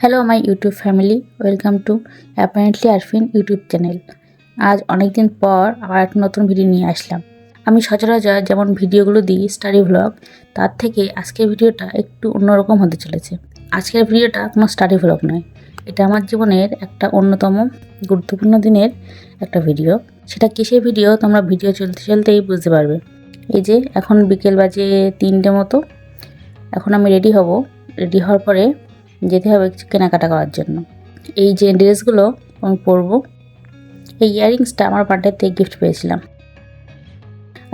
Hello my YouTube family welcome to apparently Arfin YouTube channel আজ অনেক দিন পর আবার একটা নতুন ভিডিও নিয়ে আসলাম। আমি সচরাচর যেমন ভিডিওগুলো দিই স্টাডি ভ্লগ তার থেকে আজকের ভিডিওটা একটু অন্যরকম হতে চলেছে। আজকের ভিডিওটা কোনো স্টাডি ভ্লগ নয়। এটা আমার জীবনের একটা অন্যতম গুরুত্বপূর্ণ দিনের একটা ভিডিও সেটা কিসের ভিডিও তোমরা ভিডিও চলতে চলতেই বুঝতে পারবে। এই যে, এখন বিকেল বাজে তিনটে মতো। এখন আমি রেডি হব। রেডি হওয়ার পরে যেতে হবে কেনাকাটা করার জন্য। এই যে ড্রেসগুলো আমি পরবো, এই ইয়াররিংসটা আমার বার্থডেতে গিফট পেয়েছিলাম।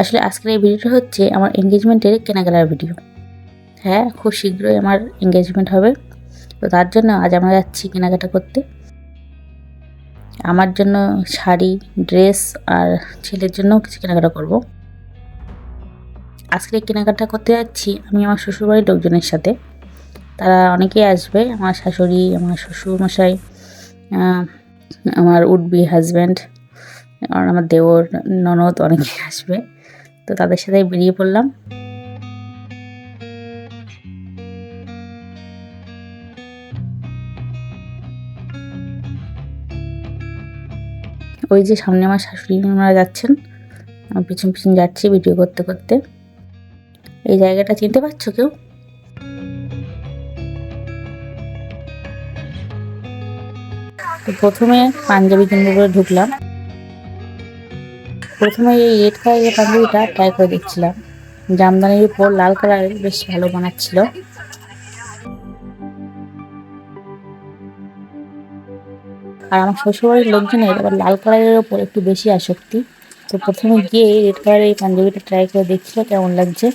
আসলে আজকের এই ভিডিওটা হচ্ছে আমার এঙ্গেজমেন্টের কেনাকাটার ভিডিও হ্যাঁ খুব শীঘ্রই আমার এঙ্গেজমেন্ট হবে। তো তার জন্য আজ আমরা যাচ্ছি কেনাকাটা করতে। আমার জন্য শাড়ি ড্রেস আর ছেলের জন্যও কিছু কেনাকাটা করব। আজকে কেনাকাটা করতে যাচ্ছি আমি আমার শ্বশুরবাড়ির লোকজনের সাথে। তারা অনেকেই আসবে, আমার শাশুড়ি, আমার শ্বশুর মশাই আমার উডবি হাজব্যান্ড আর আমার দেওর ননদ অনেকেই আসবে। তো তাদের সাথে বেরিয়ে পড়লাম। ওই যে সামনে আমার শাশুড়ি ওনারা যাচ্ছেন, আমি পিছন পিছন যাচ্ছি ভিডিও করতে করতে। এই জায়গাটা চিনতে পারছ কেউ? তো প্রথমে পাঞ্জাবি কিনবো বলে ঢুকলাম। প্রথমে এই রেড কালারের পাঞ্জাবিটা ট্রাই করে দেখছিলাম। জামদানির উপর লাল কালারের বেশ ভালো বানাচ্ছিল আর আমার শ্বশুরবাড়ির লোকজনের আবার লাল কালারের ওপর একটু বেশি আসক্তি। তো প্রথমে গিয়ে রেড কালারের এই পাঞ্জাবিটা ট্রাই করে দেখছিল, কেমন লাগছে।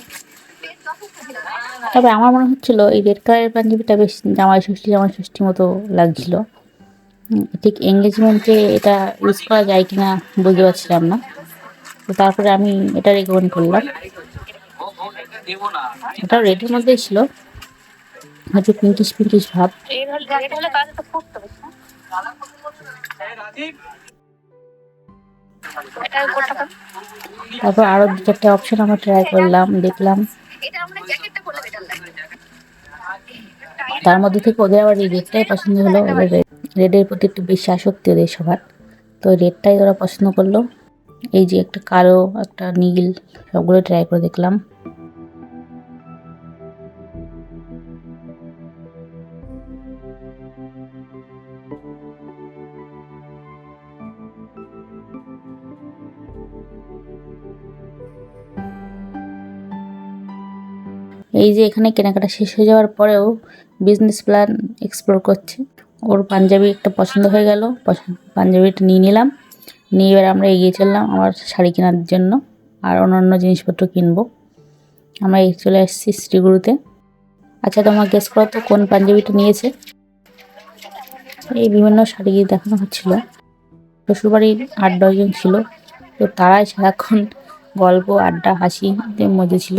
তবে আমার মনে হচ্ছিল এই রেড কালারের পাঞ্জাবিটা বেশ জামাই ষষ্ঠী জামাই ষষ্ঠী মতো লাগছিল। ঠিক এঙ্গেজমেন্টে এটা ইউজ করা যায় কিনা বুঝতে পারছিলাম না। তো তারপরে আমি এটা রেকমেন্ড করলাম। এটা রেডের মধ্যেই ছিল। হয়তো পিঙ্কিশ পিঙ্কিশ ভাব। তারপর আরও দু চারটে অপশন আমরা ট্রাই করলাম, দেখলাম। তার মধ্যে থেকে ওদের আবার রেডটাই পছন্দ হলো, ওদের রেডের প্রতি একটু বেশি আসক্তি ওদের সবার। তো রেডটাই ওরা পছন্দ করল। এই যে একটা কালো, একটা নীল, সবগুলো ট্রাই করে দেখলাম। এই যে এখানে কেনাকাটা শেষ হয়ে যাওয়ার পরেও বিজনেস প্ল্যান এক্সপ্লোর করছে। ওর পাঞ্জাবি একটা পছন্দ হয়ে গেল পাঞ্জাবিটা নিয়ে নিলাম। নিয়ে এবার আমরা এগিয়ে চললাম আমার শাড়ি কেনার জন্য আর অন্যান্য জিনিসপত্র কিনবো। আমরা চলে আসছি শ্রীগুরুতে। আচ্ছা তোমার গেস করো তো কোন পাঞ্জাবিটা নিয়েছে? এই বিভিন্ন শাড়ি দেখানো হচ্ছিল। শ্বশুরবাড়ির আট দশজন ছিল। তো তারাই সারাক্ষণ গল্প, আড্ডা, হাসি মজা ছিল।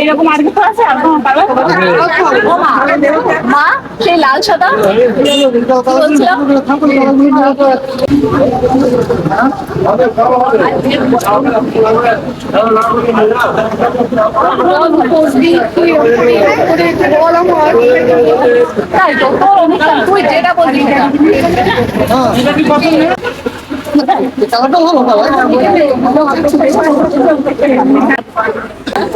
এরকম আর কিছু আছে? আর কোনো পারবে? মা সেই লাল সাদা? তাই তো তুই যেটা বলবি কালারটা ভালো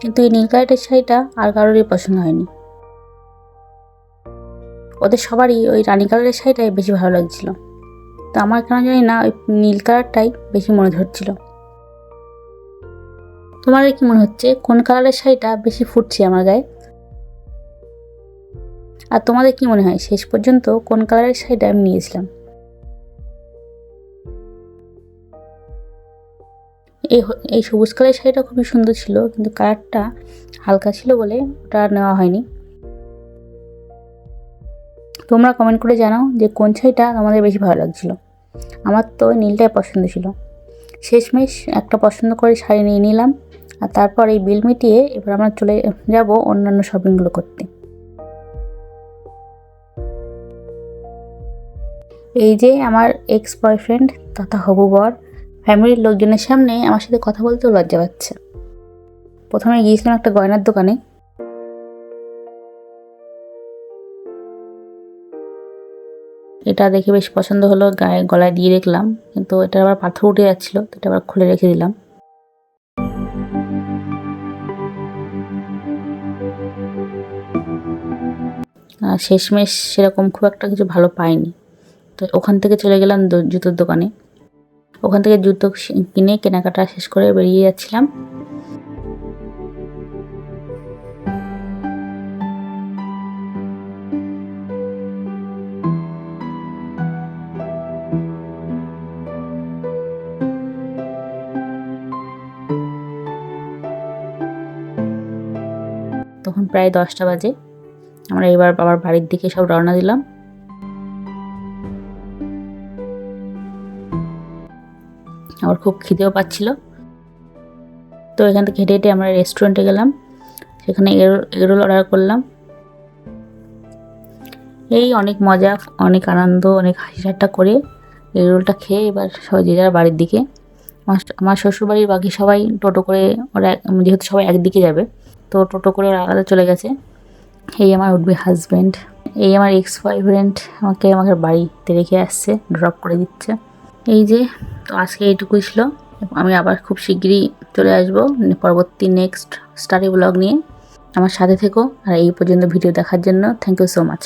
কিন্তু এই নীল কালারের শাড়িটা আর কারোরই পছন্দ হয়নি। ওদের সবারই ওই রানী কালারের শাড়িটাই বেশি ভালো লাগছিল। তো আমার কেন জানি না ওই নীল কালারটাই বেশি মনে ধরছিল। তোমাদের কি মনে হচ্ছে কোন কালারের শাড়িটা বেশি ফুটছে আমার গায়ে? আর তোমাদের কি মনে হয় শেষ পর্যন্ত কোন কালারের শাড়িটা আমি নিয়েছিলাম? এই এই সবুজ কালারের শাড়িটা খুবই সুন্দর ছিল, কিন্তু কালারটা হালকা ছিল বলে ওটা নেওয়া হয়নি। তোমরা কমেন্ট করে জানাও যে কোন শাড়িটা তোমাদের বেশি ভালো লাগছিল। আমার তো নীলটাই পছন্দ ছিল। শেষমেশ একটা পছন্দ করে শাড়ি নিয়ে নিলাম, আর তারপর এই বিল মিটিয়ে এবার আমরা চলে যাব অন্যান্য শপিংগুলো করতে। এই যে আমার এক্স বয়ফ্রেন্ড তথা হবু বর ফ্যামিলির লোকজনের সামনে আমার সাথে কথা বলতেও লজ্জা পাচ্ছে। প্রথমে গিয়েছিলাম একটা গয়নার দোকানে। এটা দেখে বেশ পছন্দ হলো, গায়ে গলায় দিয়ে দেখলাম, কিন্তু এটা আবার পাথর উঠে যাচ্ছিল এটা আবার খুলে রেখে দিলাম। শেষমেশ সেরকম খুব একটা কিছু ভালো পাইনি। তো ওখান থেকে চলে গেলাম জুতোর দোকানে। ওখান থেকে জুতো কিনে কেনাকাটা শেষ করে বেরিয়ে যাচ্ছিলাম। তখন প্রায় দশটা বাজে। আমরা এবার বাবার বাড়ির দিকে সব রওনা দিলাম। আমার খুব খিদেও পাচ্ছিল। তো এখান থেকে হেঁটে হেঁটে আমরা রেস্টুরেন্টে গেলাম। সেখানে এগরোল অর্ডার করলাম। এই অনেক মজা, অনেক আনন্দ, অনেক হাসি ঠাট্টা করে এগরোলটা খেয়ে এবার সবাই যে যার বাড়ির দিকে। আমার শ্বশুরবাড়ির বাকি সবাই টোটো করে ওরা যেহেতু সবাই একদিকে যাবে, তো টোটো করে ওরা আলাদা চলে গেছে। এই আমার উঠবে হাজব্যান্ড এই আমার এক্স বয়ফ্রেন্ড আমাকে আমাকে বাড়িতে রেখে আসছে ড্রপ করে দিচ্ছে। এই যে, তো আজকে এইটুকুই ছিল। আমি আবার খুব শিগগিরই চলে আসব পরবর্তী নেক্সট স্টাডি ব্লগ নিয়ে। আমার সাথে থেকো, আর এই পর্যন্ত ভিডিও দেখার জন্য থ্যাংক ইউ সো মাচ